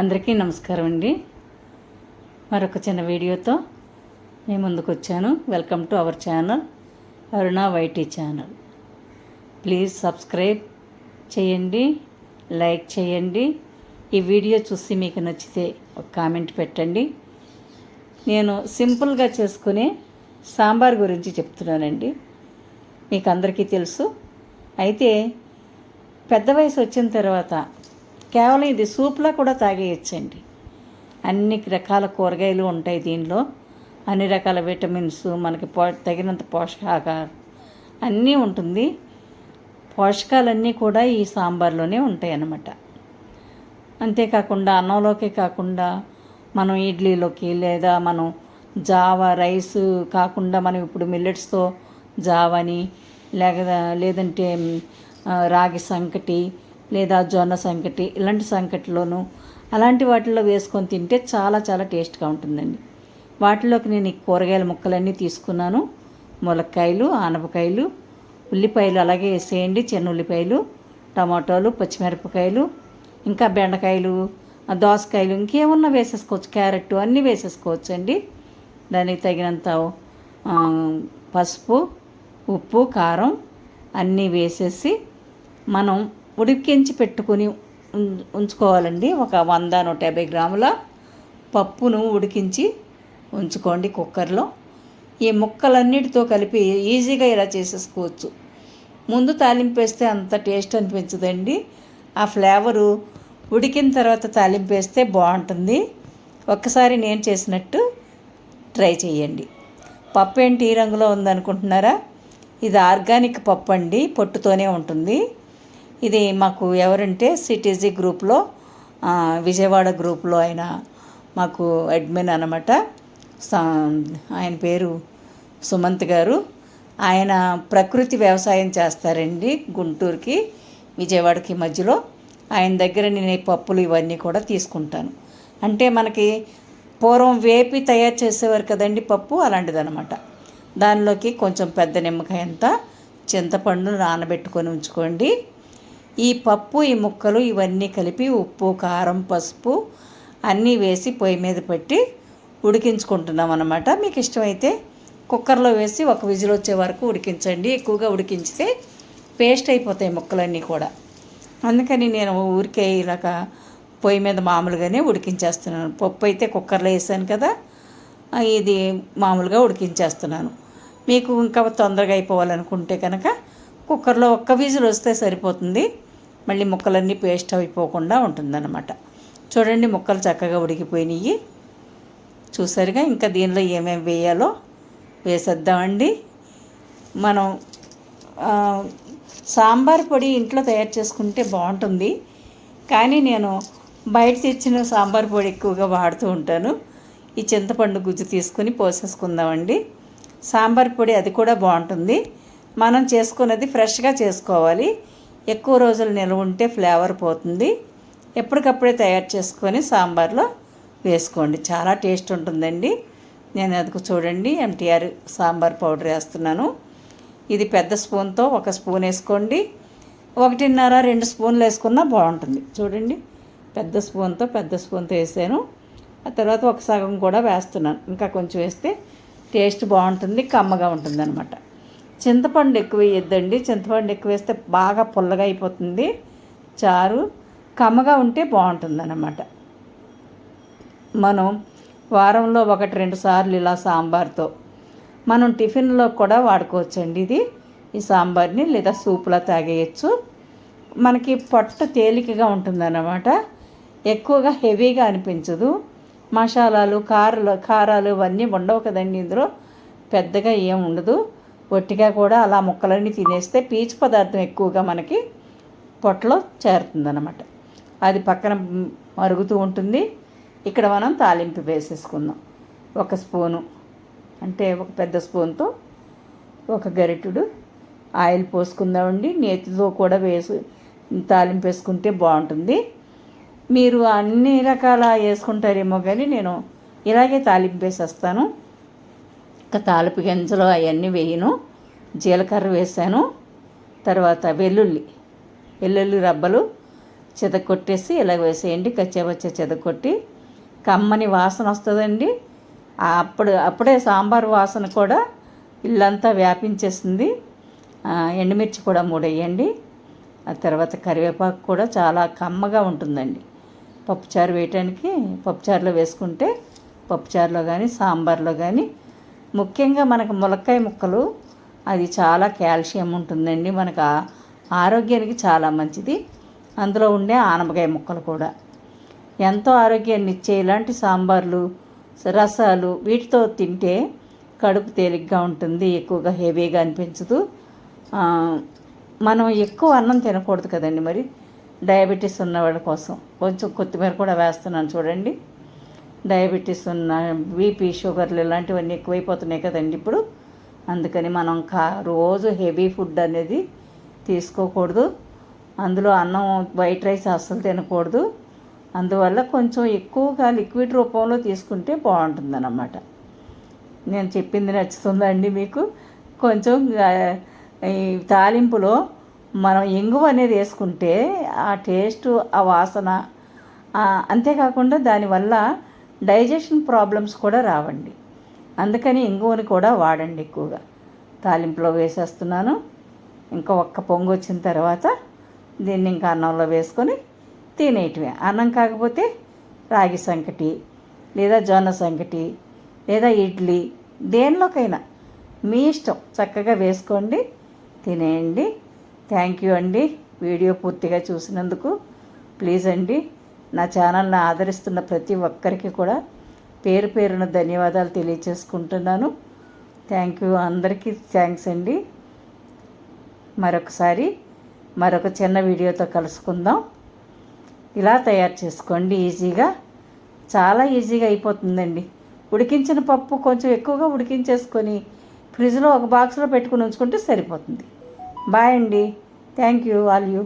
అందరికీ నమస్కారం అండి. మరొక చిన్న వీడియోతో నేను ముందుకు వచ్చాను. Welcome to our channel Aruna YT channel please subscribe చేయండి లైక్ చేయండి. ఈ వీడియో చూసి మీకు నచ్చితే ఒక కామెంట్ పెట్టండి. నేను సింపుల్గా చేసుకునే సాంబార్ గురించి చెప్తున్నానండి. మీకు అందరికీ తెలుసు. అయితే పెద్ద వయసు వచ్చిన తర్వాత కేవలం ఇది సూప్లా కూడా తాగేయచ్చండి. అన్ని రకాల కూరగాయలు ఉంటాయి దీనిలో. అన్ని రకాల విటమిన్స్ మనకి పో తగినంత పోషకాహారం అన్నీ ఉంటుంది. పోషకాలన్నీ కూడా ఈ సాంబార్లోనే ఉంటాయి అన్నమాట అంతేకాకుండా అన్నంలోకి కాకుండా మనం ఇడ్లీలోకి లేదా మనం జావా రైస్ కాకుండా మనం ఇప్పుడు మిల్లెట్స్తో జావని లేక లేదంటే రాగి సంకటి లేదా జొన్న సంకటి ఇలాంటి సంకటిలోను అలాంటి వాటిల్లో వేసుకొని తింటే చాలా చాలా టేస్ట్గా ఉంటుందండి. వాటిలోకి నేను ఈ కూరగాయల ముక్కలన్నీ తీసుకున్నాను. ములక్కాయలు ఆనపకాయలు ఉల్లిపాయలు అలాగే వేసేయండి. చిన్న ఉల్లిపాయలు టమాటోలు పచ్చిమిరపకాయలు ఇంకా బెండకాయలు దోసకాయలు ఇంకేమన్నా వేసేసుకోవచ్చు. క్యారెట్ అన్నీ వేసేసుకోవచ్చు అండి దానికి తగినంత పసుపు ఉప్పు కారం అన్నీ వేసేసి మనం ఉడికించి పెట్టుకుని ఉంచుకోవాలండి. ఒక వంద నూట యాభై గ్రాముల పప్పును ఉడికించి ఉంచుకోండి కుక్కర్లో. ఈ ముక్కలన్నిటితో కలిపి ఈజీగా ఇలా చేసేసుకోవచ్చు. ముందు తాలింపు వేస్తే అంత టేస్ట్ అనిపించదండి. ఆ ఫ్లేవరు ఉడికిన తర్వాత తాలింపు వేస్తే బాగుంటుంది. ఒక్కసారి నేను చేసినట్టు ట్రై చేయండి. పప్పు ఏంటి ఈ రంగులో ఉందనుకుంటున్నారా? ఇది ఆర్గానిక్ పప్పు అండి పొట్టుతోనే ఉంటుంది. ఇది మాకు ఎవరంటే సిటీజీ గ్రూప్లో విజయవాడ గ్రూప్లో ఆయన మాకు అడ్మిన్ అనమాట ఆయన పేరు సుమంత్ గారు. ఆయన ప్రకృతి వ్యవసాయం చేస్తారండి గుంటూరుకి విజయవాడకి మధ్యలో. ఆయన దగ్గర నేను పప్పులు ఇవన్నీ కూడా తీసుకుంటాను. అంటే మనకి పూర్వం వేపి తయారు చేసేవారు కదండి పప్పు అలాంటిదన్నమాట. దానిలోకి కొంచెం పెద్ద నిమ్మకాయ అంతా చింతపండు నానబెట్టుకొని ఉంచుకోండి. ఈ పప్పు ఈ ముక్కలు ఇవన్నీ కలిపి ఉప్పు కారం పసుపు అన్నీ వేసి పొయ్యి మీద పెట్టి ఉడికించుకుంటున్నాం అనమాట మీకు ఇష్టమైతే కుక్కర్లో వేసి ఒక విజిల్ వచ్చే వరకు ఉడికించండి. ఎక్కువగా ఉడికించితే పేస్ట్ అయిపోతాయి ముక్కలన్నీ కూడా. అందుకని నేను ఊరికే ఇలాగ పొయ్యి మీద మామూలుగానే ఉడికించేస్తున్నాను. పప్పు అయితే కుక్కర్లో వేసాను కదా ఇది మామూలుగా ఉడికించేస్తున్నాను. మీకు ఇంకా తొందరగా అయిపోవాలనుకుంటే కనుక కుక్కర్లో ఒక్క విజిల్ వస్తే సరిపోతుంది. మళ్ళీ ముక్కలన్నీ పేస్ట్ అయిపోకుండా ఉంటుందన్నమాట. చూడండి ముక్కలు చక్కగా ఉడికిపోయినాయి. చూసారుగా ఇంకా దీనిలో ఏమేమి వేయాలో వేసేద్దామండి. మనం సాంబార్ పొడి ఇంట్లో తయారు చేసుకుంటే బాగుంటుంది. కానీ నేను బయట తెచ్చిన సాంబార్ పొడి ఎక్కువగా వాడుతూ ఉంటాను. ఈ చింతపండు గుజ్జు తీసుకుని పోసేసుకుందామండి. సాంబార్ పొడి అది కూడా బాగుంటుంది. మనం చేసుకున్నది ఫ్రెష్గా చేసుకోవాలి. ఎక్కువ రోజులు నిల్వ ఉంటే ఫ్లేవర్ పోతుంది. ఎప్పటికప్పుడే తయారు చేసుకొని సాంబార్లో వేసుకోండి. చాలా టేస్ట్ ఉంటుందండి. నేను అదికు చూడండి ఎంటీఆర్ సాంబార్ పౌడర్ వేస్తున్నాను. ఇది పెద్ద స్పూన్తో ఒక స్పూన్ వేసుకోండి. ఒకటిన్నర రెండు స్పూన్లు వేసుకున్నా బాగుంటుంది. చూడండి పెద్ద స్పూన్తో పెద్ద స్పూన్తో వేసాను. ఆ తర్వాత ఒక సగం కూడా వేస్తున్నాను. ఇంకా కొంచెం వేస్తే టేస్ట్ బాగుంటుంది కమ్మగా ఉంటుంది అనమాట చింతపండు ఎక్కువ వేయద్దండి చింతపండు ఎక్కువ వేస్తే బాగా పుల్లగా అయిపోతుంది. చారు కమ్మగా ఉంటే బాగుంటుంది అన్నమాట మనం వారంలో ఒకటి రెండు సార్లు ఇలా సాంబార్తో మనం టిఫిన్లో కూడా వాడుకోవచ్చండి ఇది. ఈ సాంబార్ని లేదా సూప్లా తాగేయచ్చు. మనకి పొట్ట తేలికగా ఉంటుందన్నమాట. ఎక్కువగా హెవీగా అనిపించదు. మసాలాలు కారాలు కారాలు ఇవన్నీ ఉండవు కదండి ఇందులో. పెద్దగా ఏం ఉండదు. ఒట్టిగా కూడా అలా ముక్కలన్నీ తినేస్తే పీచు పదార్థం ఎక్కువగా మనకి పొట్టలో చేరుతుందన్నమాట. అది పక్కన మరుగుతూ ఉంటుంది. ఇక్కడ మనం తాలింపు వేసేసుకుందాం. ఒక స్పూను అంటే ఒక పెద్ద స్పూన్తో ఒక గరిటెడు ఆయిల్ పోసుకుందామండి. నేతితో కూడా వేసి తాలింపు వేసుకుంటే బాగుంటుంది. మీరు అన్ని రకాల వేసుకుంటారేమో కానీ నేను ఇలాగే తాలింపు వేసేస్తాను. ఒక తాలిపు గింజలు అవన్నీ వేయను. జీలకర్ర వేసాను. తర్వాత వెల్లుల్లి వెల్లుల్లి రబ్బలు చెదకొట్టేసి ఇలా వేసేయండి. కచ్చాబచ్చ చెదకొట్టి కమ్మని వాసన వస్తుందండి. అప్పుడు అప్పుడే సాంబార్ వాసన కూడా ఇల్లంతా వ్యాపించేస్తుంది ఎండుమిర్చి కూడా మూడేయండి. ఆ తర్వాత కరివేపాకు కూడా చాలా కమ్మగా ఉంటుందండి. పప్పుచారు వేయటానికి పప్పుచారులో వేసుకుంటే పప్పుచారులో కానీ సాంబార్లో కానీ ముఖ్యంగా మనకు ములక్కాయ ముక్కలు అది చాలా కాల్షియం ఉంటుందండి. మనకు ఆరోగ్యానికి చాలా మంచిది. అందులో ఉండే ఆనపకాయ ముక్కలు కూడా. ఎంతో ఆరోగ్యాన్ని ఇచ్చే ఇలాంటి సాంబార్లు రసాలు వీటితో తింటే కడుపు తేలిగ్గా ఉంటుంది ఎక్కువగా హెవీగా అనిపించదు. మనం ఎక్కువ అన్నం తినకూడదు కదండి మరి. డయాబెటీస్ ఉన్నవాళ్ళ కోసం. కొంచెం కొత్తిమీర కూడా వేస్తున్నాను చూడండి. డయాబెటీస్ ఉన్న బీపీ షుగర్లు ఇలాంటివన్నీ ఎక్కువైపోతున్నాయి కదండి ఇప్పుడు. అందుకని మనం కా రోజు హెవీ ఫుడ్ అనేది తీసుకోకూడదు. అందులో అన్నం వైట్ రైస్ అస్సలు తినకూడదు. అందువల్ల కొంచెం ఎక్కువగా లిక్విడ్ రూపంలో తీసుకుంటే బాగుంటుందన్నమాట. నేను చెప్పింది నచ్చుతుందా అండి మీకు? కొంచెం ఈ తాలింపులో మనం ఇంగువ అనేది వేసుకుంటే ఆ టేస్ట్ ఆ వాసన అంతేకాకుండా దానివల్ల డైజెషన్ ప్రాబ్లమ్స్ కూడా రావండి. అందుకని ఇంగువని కూడా వాడండి ఎక్కువగా. తాలింపులో వేసేస్తున్నాను. ఇంకా ఒక్క పొంగు వచ్చిన తర్వాత దీన్ని ఇంకా అన్నంలో వేసుకొని తినేయటమే అన్నం కాకపోతే రాగి సంకటి లేదా జొన్న సంకటి లేదా ఇడ్లీ దేనిలోకైనా మీ ఇష్టం. చక్కగా వేసుకోండి తినేయండి. థ్యాంక్ యూ అండి. వీడియో పూర్తిగా చూసినందుకు ప్లీజ్ అండి. నా ఛానల్ని ఆదరిస్తున్న ప్రతి ఒక్కరికి కూడా పేరు పేరున ధన్యవాదాలు తెలియచేసుకుంటున్నాను. థ్యాంక్ యూ అందరికీ థ్యాంక్స్ అండి. మరొకసారి మరొక చిన్న వీడియోతో కలుసుకుందాం. ఇలా తయారు చేసుకోండి ఈజీగా. చాలా ఈజీగా అయిపోతుందండి. ఉడికించిన పప్పు కొంచెం ఎక్కువగా ఉడికించేసుకొని ఫ్రిడ్జ్లో ఒక బాక్స్లో పెట్టుకుని ఉంచుకుంటే సరిపోతుంది. బాయ్ అండి. Thank you all you